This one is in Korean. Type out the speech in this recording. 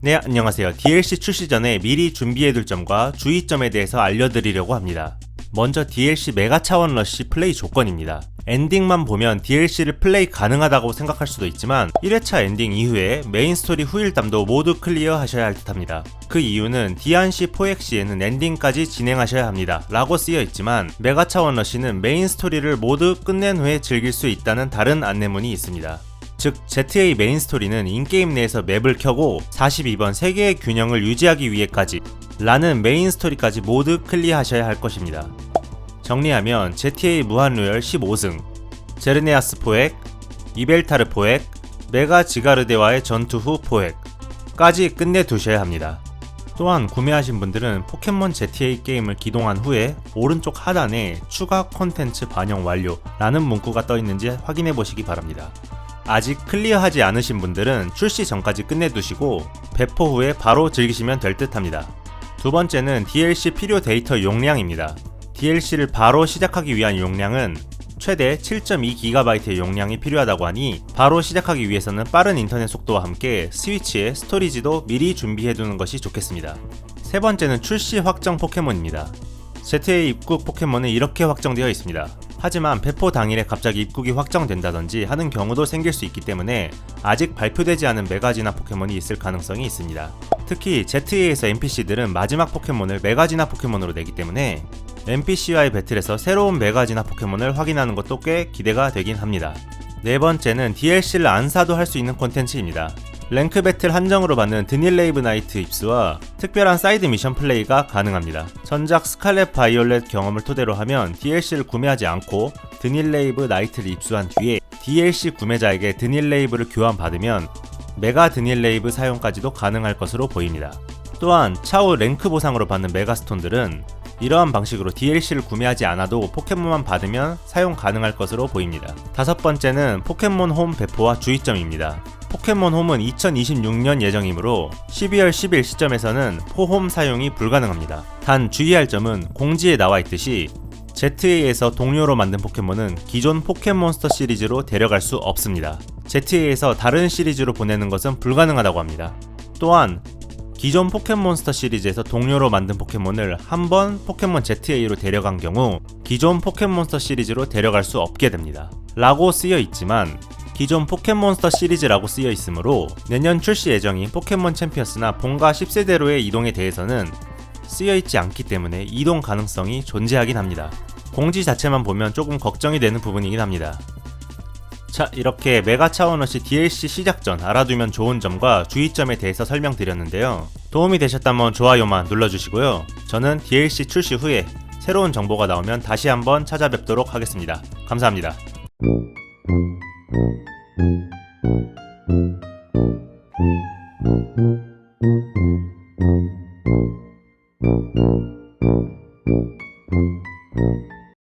네, 안녕하세요. DLC 출시 전에 미리 준비해둘 점과 주의점에 대해서 알려드리려고 합니다. 먼저 DLC 메가 차원 러쉬 플레이 조건입니다. 엔딩만 보면 DLC를 플레이 가능하다고 생각할 수도 있지만 1회차 엔딩 이후에 메인 스토리 후일담도 모두 클리어 하셔야 할 듯합니다. 그 이유는 D&C 포획 시에는 엔딩까지 진행하셔야 합니다. 라고 쓰여 있지만 메가 차원 러쉬는 메인 스토리를 모두 끝낸 후에 즐길 수 있다는 다른 안내문이 있습니다. 즉 GTA 메인 스토리는 인게임 내에서 맵을 켜고 42번 세계의 균형을 유지하기 위해까지 라는 메인 스토리까지 모두 클리어하셔야 할 것입니다. 정리하면 GTA 무한루열 15승, 제르네아스 포획, 이벨타르 포획, 메가 지가르데와의 전투 후 포획까지 끝내 두셔야 합니다. 또한 구매하신 분들은 포켓몬 GTA 게임을 기동한 후에 오른쪽 하단에 추가 콘텐츠 반영 완료라는 문구가 떠 있는지 확인해 보시기 바랍니다. 아직 클리어하지 않으신 분들은 출시 전까지 끝내두시고 배포 후에 바로 즐기시면 될 듯 합니다. 두 번째는 DLC 필요 데이터 용량입니다. DLC를 바로 시작하기 위한 용량은 최대 7.2GB의 용량이 필요하다고 하니 바로 시작하기 위해서는 빠른 인터넷 속도와 함께 스위치에 스토리지도 미리 준비해두는 것이 좋겠습니다. 세 번째는 출시 확정 포켓몬입니다. GTA 입국 포켓몬은 이렇게 확정되어 있습니다. 하지만 배포 당일에 갑자기 입국이 확정된다든지 하는 경우도 생길 수 있기 때문에 아직 발표되지 않은 메가지나 포켓몬이 있을 가능성이 있습니다. 특히 ZA에서 NPC들은 마지막 포켓몬을 메가지나 포켓몬으로 내기 때문에 NPC와의 배틀에서 새로운 메가지나 포켓몬을 확인하는 것도 꽤 기대가 되긴 합니다. 네 번째는 DLC를 안 사도 할 수 있는 콘텐츠입니다. 랭크 배틀 한정으로 받는 드닐레이브 나이트 입수와 특별한 사이드 미션 플레이가 가능합니다. 전작 스칼렛 바이올렛 경험을 토대로 하면 DLC를 구매하지 않고 드닐레이브 나이트를 입수한 뒤에 DLC 구매자에게 드닐레이브를 교환받으면 메가 드닐레이브 사용까지도 가능할 것으로 보입니다. 또한 차후 랭크 보상으로 받는 메가스톤들은 이러한 방식으로 DLC를 구매하지 않아도 포켓몬만 받으면 사용 가능할 것으로 보입니다. 다섯 번째는 포켓몬 홈 배포와 주의점입니다. 포켓몬 홈은 2026년 예정이므로 12월 10일 시점에서는 포홈 사용이 불가능합니다. 단 주의할 점은 공지에 나와 있듯이 ZA에서 동료로 만든 포켓몬은 기존 포켓몬스터 시리즈로 데려갈 수 없습니다. ZA에서 다른 시리즈로 보내는 것은 불가능하다고 합니다. 또한 기존 포켓몬스터 시리즈에서 동료로 만든 포켓몬을 한 번 포켓몬 ZA로 데려간 경우 기존 포켓몬스터 시리즈로 데려갈 수 없게 됩니다. 라고 쓰여 있지만 기존 포켓몬스터 시리즈라고 쓰여 있으므로 내년 출시 예정인 포켓몬 챔피언스나 본가 10세대로의 이동에 대해서는 쓰여 있지 않기 때문에 이동 가능성이 존재하긴 합니다. 공지 자체만 보면 조금 걱정이 되는 부분이긴 합니다. 자, 이렇게 메가 차원어시 DLC 시작 전 알아두면 좋은 점과 주의점에 대해서 설명드렸는데요. 도움이 되셨다면 좋아요만 눌러주시고요. 저는 DLC 출시 후에 새로운 정보가 나오면 다시 한번 찾아뵙도록 하겠습니다. 감사합니다. Thank